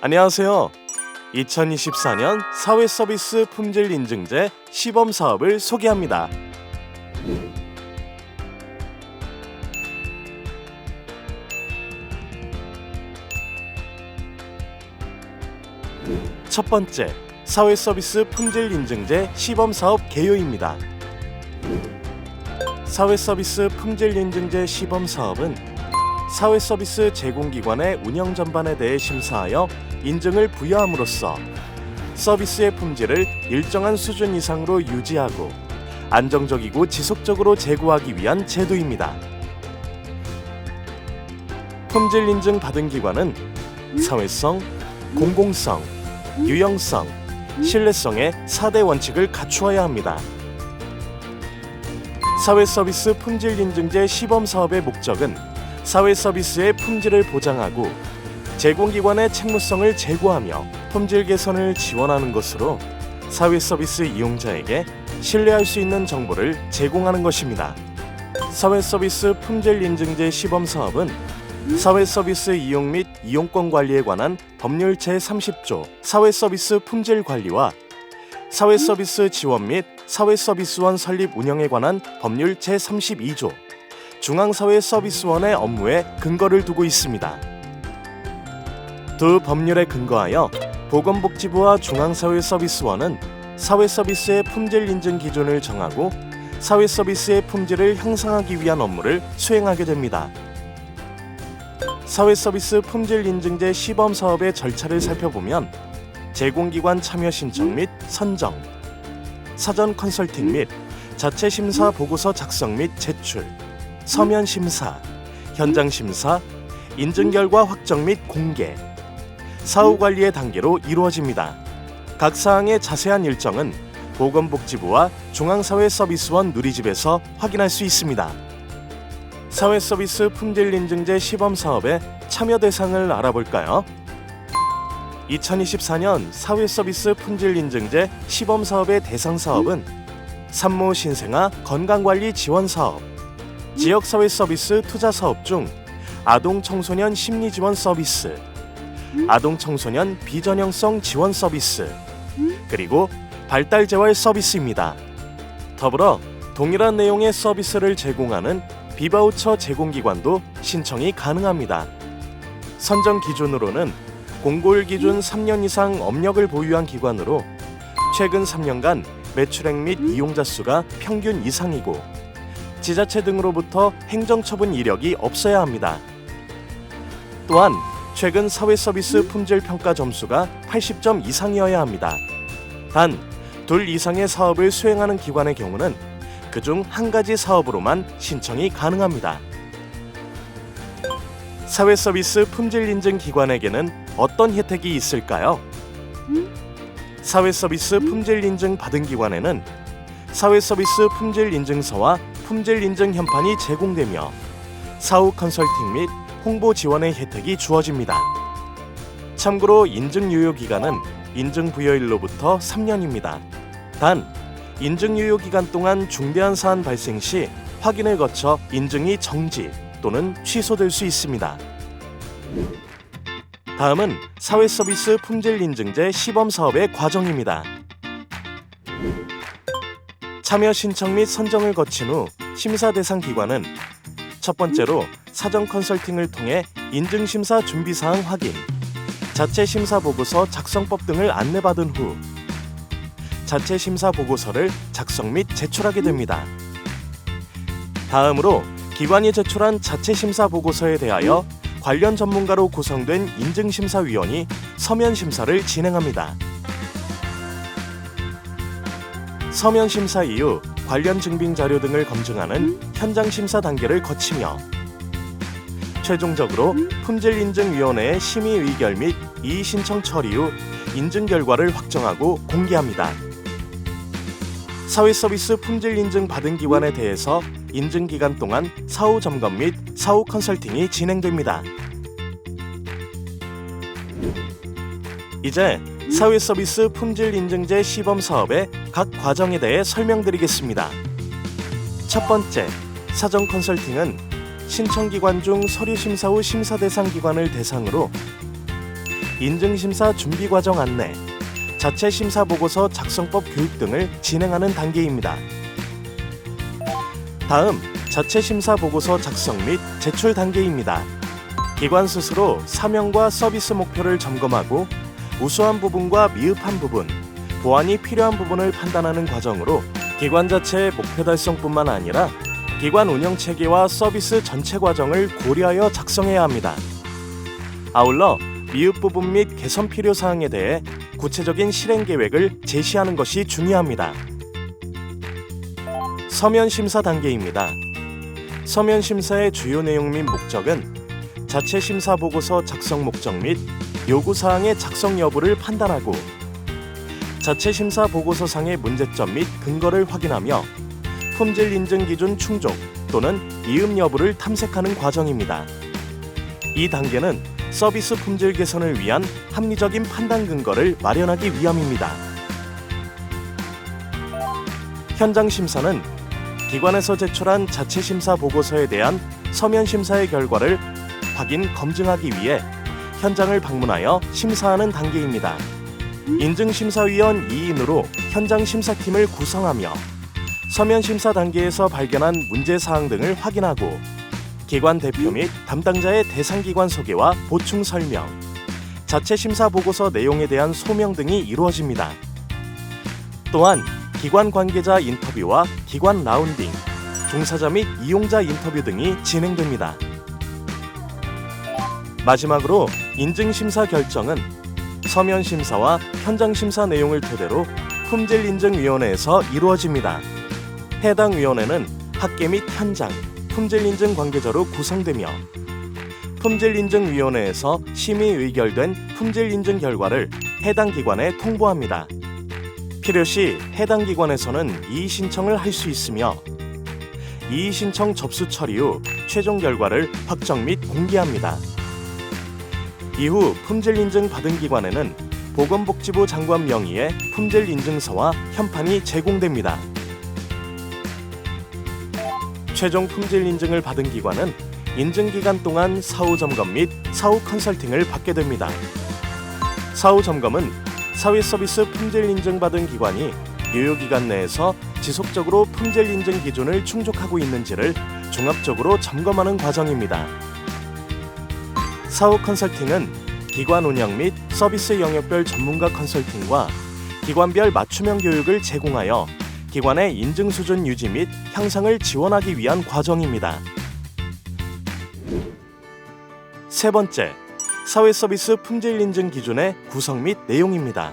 안녕하세요. 2024년 사회서비스 품질 인증제 시범 사업을 소개합니다. 첫 번째, 사회서비스 품질 인증제 시범 사업 개요입니다. 사회서비스 품질 인증제 시범 사업은 사회서비스 제공기관의 운영 전반에 대해 심사하여 인증을 부여함으로써 서비스의 품질을 일정한 수준 이상으로 유지하고 안정적이고 지속적으로 제고하기 위한 제도입니다. 품질 인증 받은 기관은 사회성, 공공성, 유형성, 신뢰성의 4대 원칙을 갖추어야 합니다. 사회서비스 품질 인증제 시범 사업의 목적은 사회 서비스의 품질을 보장하고 제공기관의 책무성을 제고하며 품질 개선을 지원하는 것으로 사회 서비스 이용자에게 신뢰할 수 있는 정보를 제공하는 것입니다. 사회 서비스 품질 인증제 시범 사업은 사회 서비스 이용 및 이용권 관리에 관한 법률 제30조 사회 서비스 품질 관리와 사회 서비스 지원 및 사회 서비스원 설립 운영에 관한 법률 제32조 중앙사회 서비스원의 업무에 근거를 두고 있습니다. 두 법률에 근거하여 보건복지부와 중앙사회 서비스원은 사회 서비스의 품질 인증 기준을 정하고 사회 서비스의 품질을 향상하기 위한 업무를 수행하게 됩니다. 사회 서비스 품질 인증제 시범 사업의 절차를 살펴보면 제공기관 참여 신청 및 선정, 사전 컨설팅 및 자체 심사 보고서 작성 및 제출, 서면 심사, 현장 심사, 인증 결과 확정 및 공개, 사후 관리의 단계로 이루어집니다. 각 사항의 자세한 일정은 보건복지부와 중앙사회서비스원 누리집에서 확인할 수 있습니다. 사회서비스 품질 인증제 시범 사업의 참여 대상을 알아볼까요? 2024년 사회서비스 품질 인증제 시범 사업의 대상 사업은 산모 신생아 건강관리 지원 사업, 지역사회 서비스 투자 사업 중 아동 청소년 심리 지원 서비스, 아동 청소년 비전형성 지원 서비스, 그리고 발달 재활 서비스입니다. 더불어 동일한 내용의 서비스를 제공하는 비바우처 제공기관도 신청이 가능합니다. 선정 기준으로는 공고일 기준 3년 이상 업력을 보유한 기관으로 최근 3년간 매출액 및 이용자 수가 평균 이상이고 지자체 등으로부터 행정처분 이력이 없어야 합니다. 또한 최근 사회서비스 품질 평가 점수가 80점 이상이어야 합니다. 단, 둘 이상의 사업을 수행하는 기관의 경우는 그중 한 가지 사업으로만 신청이 가능합니다. 사회서비스 품질 인증 기관에게는 어떤 혜택이 있을까요? 사회서비스 품질 인증 받은 기관에는 사회서비스 품질 인증서와 품질 인증 현판이 제공되며 사후 컨설팅 및 홍보 지원의 혜택이 주어집니다. 참고로 인증 유효 기간은 인증 부여일로부터 3년입니다. 단 인증 유효 기간 동안 중대한 사안 발생 시 확인을 거쳐 인증이 정지 또는 취소될 수 있습니다. 다음은 사회서비스 품질 인증제 시범 사업의 과정입니다. 참여 신청 및 선정을 거친 후 심사 대상 기관은 첫 번째로 사전 컨설팅을 통해 인증 심사 준비 사항 확인, 자체 심사 보고서 작성법 등을 안내받은 후 자체 심사 보고서를 작성 및 제출하게 됩니다. 다음으로 기관이 제출한 자체 심사 보고서에 대하여 관련 전문가로 구성된 인증 심사위원이 서면 심사를 진행합니다. 서면 심사 이후 관련 증빙 자료 등을 검증하는 현장 심사 단계를 거치며 최종적으로 품질인증위원회의 심의 의결 및 이의 신청 처리 후 인증 결과를 확정하고 공개합니다. 사회서비스 품질 인증 받은 기관에 대해서 인증 기간 동안 사후 점검 및 사후 컨설팅이 진행됩니다. 이제 사회서비스 품질 인증제 시범 사업의 각 과정에 대해 설명드리겠습니다. 첫 번째, 사전 컨설팅은 신청 기관 중 서류 심사 후 심사 대상 기관을 대상으로 인증심사 준비 과정 안내, 자체 심사 보고서 작성법 교육 등을 진행하는 단계입니다. 다음 자체 심사 보고서 작성 및 제출 단계입니다. 기관 스스로 사명과 서비스 목표를 점검하고 우수한 부분과 미흡한 부분, 보완이 필요한 부분을 판단하는 과정으로 기관 자체의 목표 달성뿐만 아니라 기관 운영 체계와 서비스 전체 과정을 고려하여 작성해야 합니다. 아울러 미흡 부분 및 개선 필요 사항에 대해 구체적인 실행 계획을 제시하는 것이 중요합니다. 서면 심사 단계입니다. 서면 심사의 주요 내용 및 목적은 자체 심사 보고서 작성 목적 및 요구 사항의 작성 여부를 판단하고 자체 심사 보고서상의 문제점 및 근거를 확인하며 품질 인증 기준 충족 또는 이음 여부를 탐색하는 과정입니다. 이 단계는 서비스 품질 개선을 위한 합리적인 판단 근거를 마련하기 위함입니다. 현장 심사는 기관에서 제출한 자체 심사 보고서에 대한 서면 심사의 결과를 확인 검증하기 위해 현장을 방문하여 심사하는 단계입니다. 인증심사위원 2인으로 현장 심사팀을 구성하며 서면 심사 단계에서 발견한 문제 사항 등을 확인하고 기관 대표 및 담당자의 대상 기관 소개와 보충 설명, 자체 심사 보고서 내용에 대한 소명 등이 이루어집니다. 또한 기관 관계자 인터뷰와 기관 라운딩, 종사자 및 이용자 인터뷰 등이 진행됩니다. 마지막으로 인증 심사 결정은 서면 심사와 현장 심사 내용을 토대로 품질 인증 위원회에서 이루어집니다. 해당 위원회는 학계 및 현장, 품질 인증 관계자로 구성되며 품질 인증 위원회에서 심의 의결된 품질 인증 결과를 해당 기관에 통보합니다. 필요시 해당 기관에서는 이의 신청을 할 수 있으며 이의 신청 접수 처리 후 최종 결과를 확정 및 공개합니다. 이후 품질 인증 받은 기관에는 보건복지부 장관 명의의 품질 인증서와 현판이 제공됩니다. 최종 품질 인증을 받은 기관은 인증 기간 동안 사후 점검 및 사후 컨설팅을 받게 됩니다. 사후 점검은 사회 서비스 품질 인증 받은 기관이 유효 기간 내에서 지속적으로 품질 인증 기준을 충족하고 있는지를 종합적으로 점검하는 과정입니다. 사후 컨설팅은 기관 운영 및 서비스 영역별 전문가 컨설팅과 기관별 맞춤형 교육을 제공하여 기관의 인증 수준 유지 및 향상을 지원하기 위한 과정입니다. 세 번째, 사회 서비스 품질 인증 기준의 구성 및 내용입니다.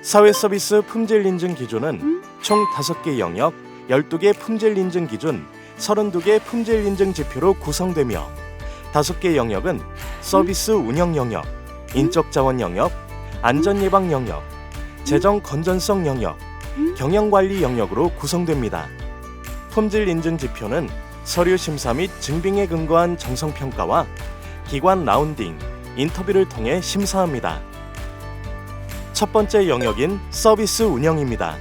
사회 서비스 품질 인증 기준은 총 5개 영역, 12개 품질 인증 기준, 32개 품질 인증 지표로 구성되며 5개 영역은 서비스 운영 영역, 인적 자원 영역, 안전 예방 영역, 재정 건전성 영역, 경영 관리 영역으로 구성됩니다. 품질 인증 지표는 서류 심사 및 증빙에 근거한 정성 평가와 기관 라운딩, 인터뷰를 통해 심사합니다. 첫 번째 영역인 서비스 운영입니다.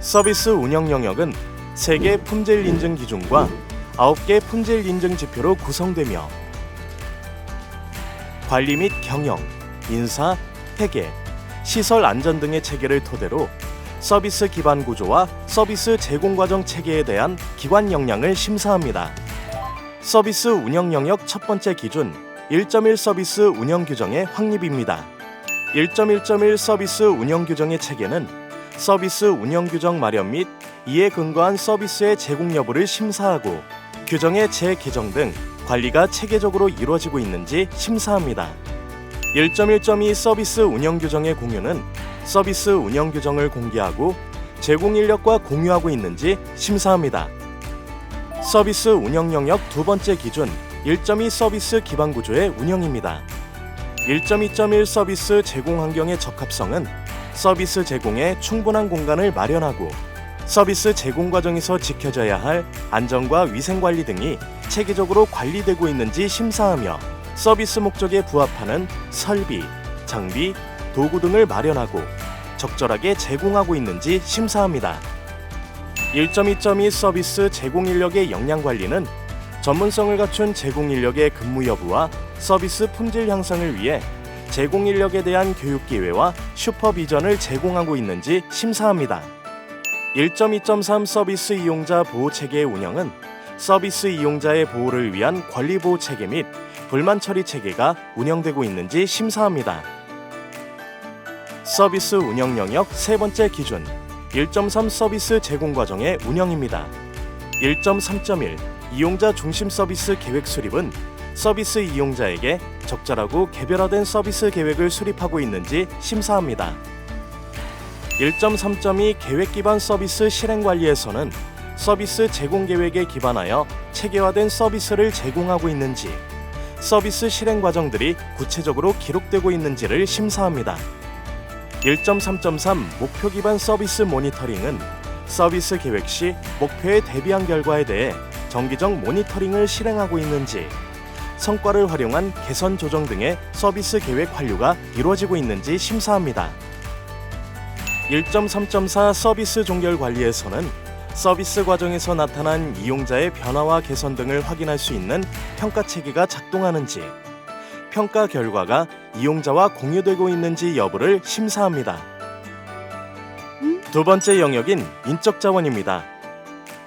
서비스 운영 영역은 3개 품질 인증 기준과 9개 품질 인증 지표로 구성되며 관리 및 경영, 인사, 회계, 시설 안전 등의 체계를 토대로 서비스 기반 구조와 서비스 제공 과정 체계에 대한 기관 역량을 심사합니다. 서비스 운영 영역 첫 번째 기준 1.1 서비스 운영 규정의 확립입니다. 1.1.1 서비스 운영 규정의 체계는 서비스 운영 규정 마련 및 이에 근거한 서비스의 제공 여부를 심사하고 규정의 재개정 등 관리가 체계적으로 이루어지고 있는지 심사합니다. 1.1.2 서비스 운영 규정의 공유는 서비스 운영 규정을 공개하고 제공 인력과 공유하고 있는지 심사합니다. 서비스 운영 영역 두 번째 기준 1.2 서비스 기반 구조의 운영입니다. 1.2.1 서비스 제공 환경의 적합성은 서비스 제공에 충분한 공간을 마련하고 서비스 제공 과정에서 지켜져야 할 안전과 위생 관리 등이 체계적으로 관리되고 있는지 심사하며 서비스 목적에 부합하는 설비, 장비, 도구 등을 마련하고 적절하게 제공하고 있는지 심사합니다. 1.2.2 서비스 제공 인력의 역량 관리는 전문성을 갖춘 제공 인력의 근무 여부와 서비스 품질 향상을 위해 제공 인력에 대한 교육 기회와 슈퍼비전을 제공하고 있는지 심사합니다. 1.2.3 서비스 이용자 보호 체계의 운영은 서비스 이용자의 보호를 위한 권리 보호 체계 및 불만 처리 체계가 운영되고 있는지 심사합니다. 서비스 운영 영역 세 번째 기준 1.3 서비스 제공 과정의 운영입니다. 1.3.1 이용자 중심 서비스 계획 수립은 서비스 이용자에게 적절하고 개별화된 서비스 계획을 수립하고 있는지 심사합니다. 1.3.2 계획 기반 서비스 실행 관리에서는 서비스 제공 계획에 기반하여 체계화된 서비스를 제공하고 있는지, 서비스 실행 과정들이 구체적으로 기록되고 있는지를 심사합니다. 1.3.3 목표 기반 서비스 모니터링은 서비스 계획 시 목표에 대비한 결과에 대해 정기적 모니터링을 실행하고 있는지, 성과를 활용한 개선 조정 등의 서비스 계획 완료가 이루어지고 있는지 심사합니다. 1.3.4 서비스 종결 관리에서는 서비스 과정에서 나타난 이용자의 변화와 개선 등을 확인할 수 있는 평가 체계가 작동하는지, 평가 결과가 이용자와 공유되고 있는지 여부를 심사합니다. 두 번째 영역인 인적 자원입니다.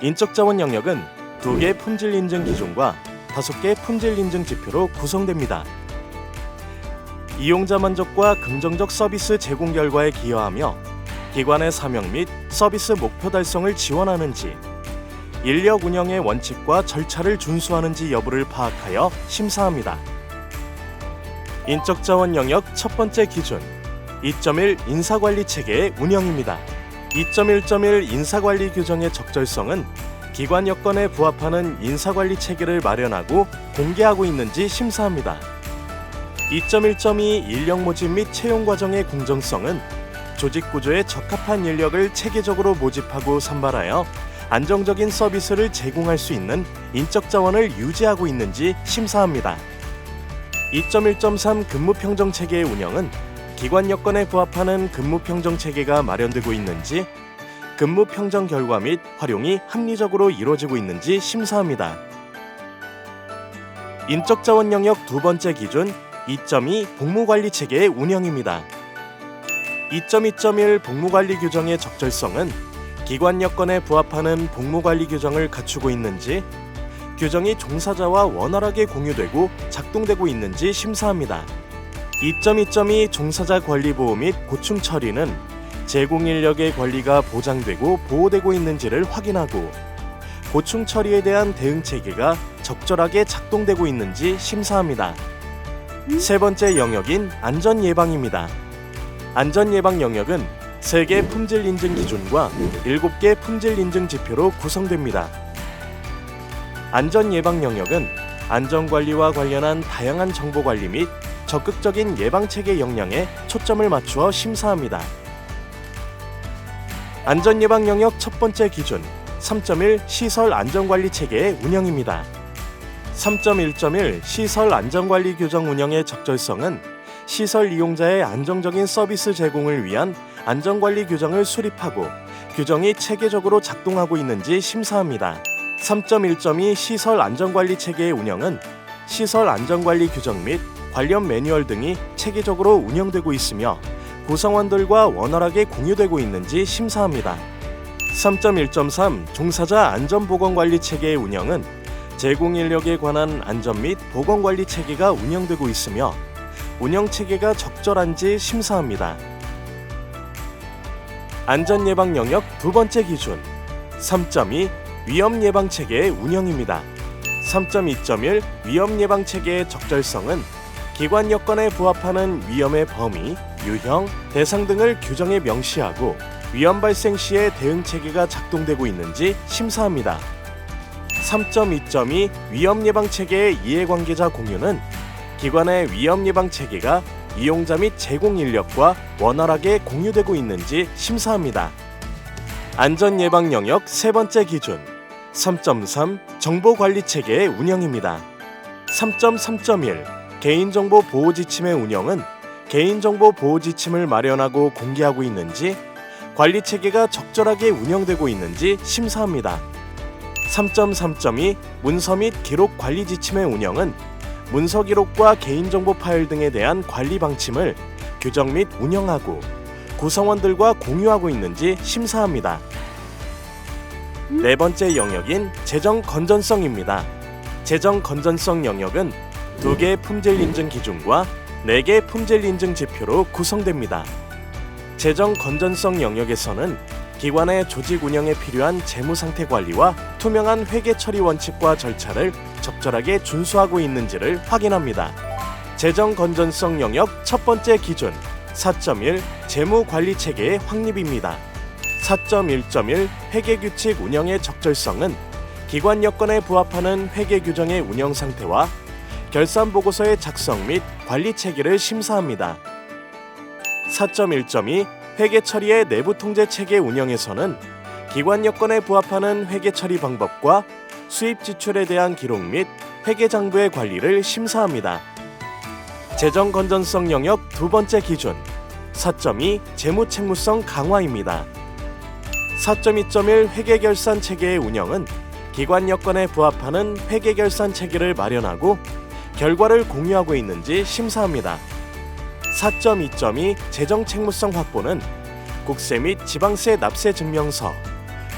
인적 자원 영역은 두개 품질 인증 기준과 다섯 개 품질 인증 지표로 구성됩니다. 이용자 만족과 긍정적 서비스 제공 결과에 기여하며 기관의 사명 및 서비스 목표 달성을 지원하는지, 인력 운영의 원칙과 절차를 준수하는지 여부를 파악하여 심사합니다. 인적 자원 영역 첫 번째 기준 2.1 인사관리 체계의 운영입니다. 2.1.1 인사관리 규정의 적절성은 기관 여건에 부합하는 인사관리 체계를 마련하고 공개하고 있는지 심사합니다. 2.1.2 인력 모집 및 채용 과정의 공정성은 조직 구조에 적합한 인력을 체계적으로 모집하고 선발하여 안정적인 서비스를 제공할 수 있는 인적 자원을 유지하고 있는지 심사합니다. 2.1.3 근무 평정 체계의 운영은 기관 여건에 부합하는 근무 평정 체계가 마련되고 있는지 근무 평정 결과 및 활용이 합리적으로 이루어지고 있는지 심사합니다. 인적 자원 영역 두 번째 기준 2.2 복무 관리 체계의 운영입니다. 2.2.1 복무관리 규정의 적절성은 기관 여건에 부합하는 복무관리 규정을 갖추고 있는지, 규정이 종사자와 원활하게 공유되고 작동되고 있는지 심사합니다. 2.2.2 종사자 권리 보호 및 고충 처리는 제공 인력의 권리가 보장되고 보호되고 있는지를 확인하고 고충 처리에 대한 대응 체계가 적절하게 작동되고 있는지 심사합니다. 세 번째 영역인 안전 예방입니다. 안전 예방 영역은 3개 품질 인증 기준과 7개 품질 인증 지표로 구성됩니다. 안전 예방 영역은 안전 관리와 관련한 다양한 정보 관리 및 적극적인 예방 체계 역량에 초점을 맞추어 심사합니다. 안전 예방 영역 첫 번째 기준 3.1 시설 안전 관리 체계의 운영입니다. 3.1.1 시설 안전 관리 규정 운영의 적절성은 시설 이용자의 안정적인 서비스 제공을 위한 안전관리 규정을 수립하고 규정이 체계적으로 작동하고 있는지 심사합니다. 3.1.2 시설 안전관리 체계의 운영은 시설 안전관리 규정 및 관련 매뉴얼 등이 체계적으로 운영되고 있으며 구성원들과 원활하게 공유되고 있는지 심사합니다. 3.1.3 종사자 안전보건관리 체계의 운영은 제공 인력에 관한 안전 및 보건관리 체계가 운영되고 있으며 운영 체계가 적절한지 심사합니다. 안전 예방 영역 두 번째 기준 3.2 위험 예방 체계의 운영입니다. 3.2.1 위험 예방 체계의 적절성은 기관 여건에 부합하는 위험의 범위, 유형, 대상 등을 규정에 명시하고 위험 발생 시에 대응 체계가 작동되고 있는지 심사합니다. 3.2.2 위험 예방 체계의 이해관계자 공유는 기관의 위험 예방 체계가 이용자 및 제공 인력과 원활하게 공유되고 있는지 심사합니다. 안전 예방 영역 세 번째 기준 3.3 정보 관리 체계의 운영입니다. 3.3.1 개인정보 보호 지침의 운영은 개인정보 보호 지침을 마련하고 공개하고 있는지 관리 체계가 적절하게 운영되고 있는지 심사합니다. 3.3.2 문서 및 기록 관리 지침의 운영은 문서 기록과 개인정보 파일 등에 대한 관리 방침을 규정 및 운영하고 구성원들과 공유하고 있는지 심사합니다. 네 번째 영역인 재정 건전성입니다. 재정 건전성 영역은 두 개의 품질 인증 기준과 네 개의 품질 인증 지표로 구성됩니다. 재정 건전성 영역에서는 기관의 조직 운영에 필요한 재무 상태 관리와 투명한 회계 처리 원칙과 절차를 적절하게 준수하고 있는지를 확인합니다. 재정 건전성 영역 첫 번째 기준 4.1 재무 관리 체계의 확립입니다. 4.1.1 회계 규칙 운영의 적절성은 기관 여건에 부합하는 회계 규정의 운영 상태와 결산 보고서의 작성 및 관리 체계를 심사합니다. 4.1.2 회계 처리의 내부 통제 체계 운영에서는 기관 여건에 부합하는 회계 처리 방법과 수입 지출에 대한 기록 및 회계 장부의 관리를 심사합니다. 재정 건전성 영역 두 번째 기준 4.2 재무 책무성 강화입니다. 4.2.1 회계 결산 체계의 운영은 기관 여건에 부합하는 회계 결산 체계를 마련하고 결과를 공유하고 있는지 심사합니다. 4.2.2 재정 책무성 확보는 국세 및 지방세 납세 증명서,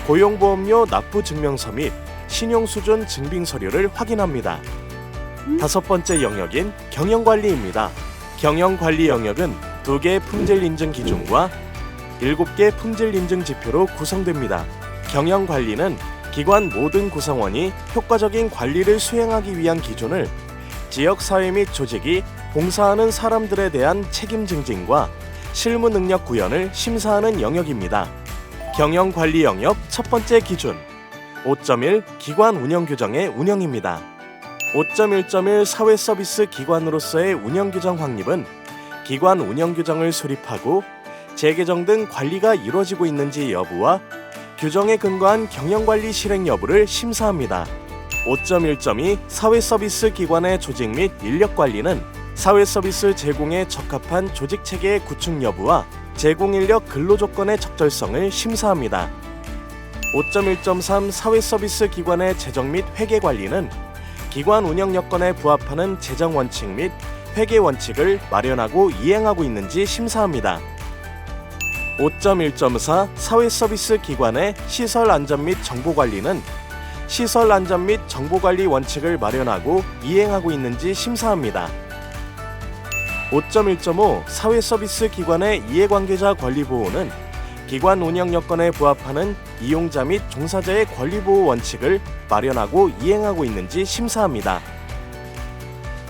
고용보험료 납부 증명서 및 신용수준 증빙 서류를 확인합니다. 다섯 번째 영역인 경영관리입니다. 경영관리 영역은 두 개의 품질 인증 기준과 일곱 개 품질 인증 지표로 구성됩니다. 경영관리는 기관 모든 구성원이 효과적인 관리를 수행하기 위한 기준을 지역 사회 및 조직이 봉사하는 사람들에 대한 책임 증진과 실무 능력 구현을 심사하는 영역입니다. 경영 관리 영역 첫 번째 기준 5.1 기관 운영 규정의 운영입니다. 5.1.1 사회 서비스 기관으로서의 운영 규정 확립은 기관 운영 규정을 수립하고 재개정 등 관리가 이루어지고 있는지 여부와 규정에 근거한 경영 관리 실행 여부를 심사합니다. 5.1.2 사회 서비스 기관의 조직 및 인력 관리는 사회 서비스 제공에 적합한 조직 체계의 구축 여부와 제공 인력 근로 조건의 적절성을 심사합니다. 5.1.3 사회 서비스 기관의 재정 및 회계 관리는 기관 운영 여건에 부합하는 재정 원칙 및 회계 원칙을 마련하고 이행하고 있는지 심사합니다. 5.1.4 사회 서비스 기관의 시설 안전 및 정보 관리는 시설 안전 및 정보 관리 원칙을 마련하고 이행하고 있는지 심사합니다. 5.1.5 사회 서비스 기관의 이해관계자 권리 보호는 기관 운영 여건에 부합하는 이용자 및 종사자의 권리 보호 원칙을 마련하고 이행하고 있는지 심사합니다.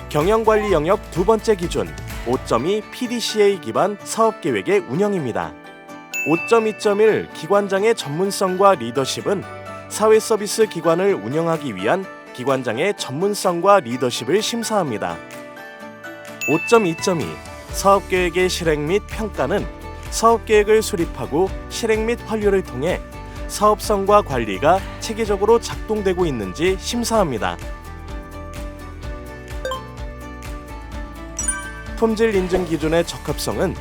경영 관리 영역 두 번째 기준 5.2 PDCA 기반 사업 계획의 운영입니다. 5.2.1 기관장의 전문성과 리더십은 사회 서비스 기관을 운영하기 위한 기관장의 전문성과 리더십을 심사합니다. 5.2.2 사업 계획의 실행 및 평가는 사업 계획을 수립하고 실행 및 환류를 통해 사업성과 관리가 체계적으로 작동되고 있는지 심사합니다. 품질 인증 기준의 적합성은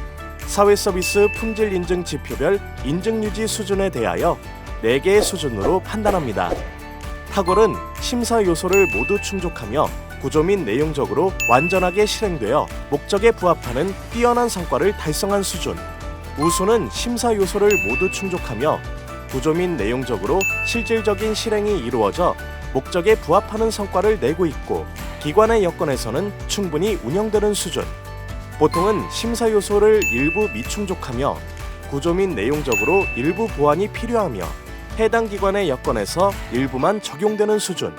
사회 서비스 품질 인증 지표별 인증 유지 수준에 대하여 4개의 수준으로 판단합니다. 탁월은 심사 요소를 모두 충족하며 구조 및 내용적으로 완전하게 실행되어 목적에 부합하는 뛰어난 성과를 달성한 수준. 우수는 심사 요소를 모두 충족하며 구조 및 내용적으로 실질적인 실행이 이루어져 목적에 부합하는 성과를 내고 있고 기관의 여건에서는 충분히 운영되는 수준. 보통은 심사 요소를 일부 미충족하며 구조 및 내용적으로 일부 보완이 필요하며 해당 기관의 여건에서 일부만 적용되는 수준.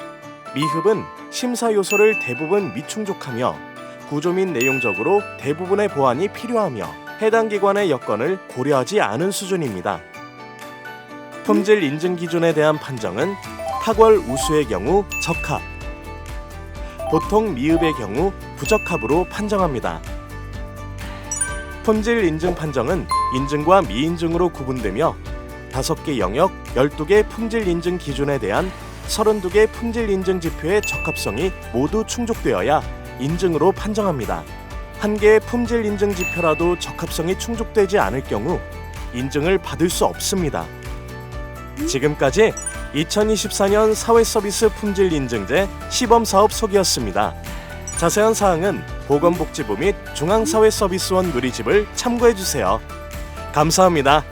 미흡은 심사 요소를 대부분 미충족하며 구조 및 내용적으로 대부분의 보완이 필요하며 해당 기관의 여건을 고려하지 않은 수준입니다. 품질 인증 기준에 대한 판정은 탁월 우수의 경우 적합, 보통 미흡의 경우 부적합으로 판정합니다. 품질 인증 판정은 인증과 미인증으로 구분되며 5개 영역 12개 품질 인증 기준에 대한 32개 품질 인증 지표의 적합성이 모두 충족되어야 인증으로 판정합니다. 한 개의 품질 인증 지표라도 적합성이 충족되지 않을 경우 인증을 받을 수 없습니다. 지금까지 2024년 사회서비스 품질 인증제 시범 사업 소개였습니다. 자세한 사항은 보건복지부 및 중앙사회서비스원 누리집을 참고해 주세요. 감사합니다.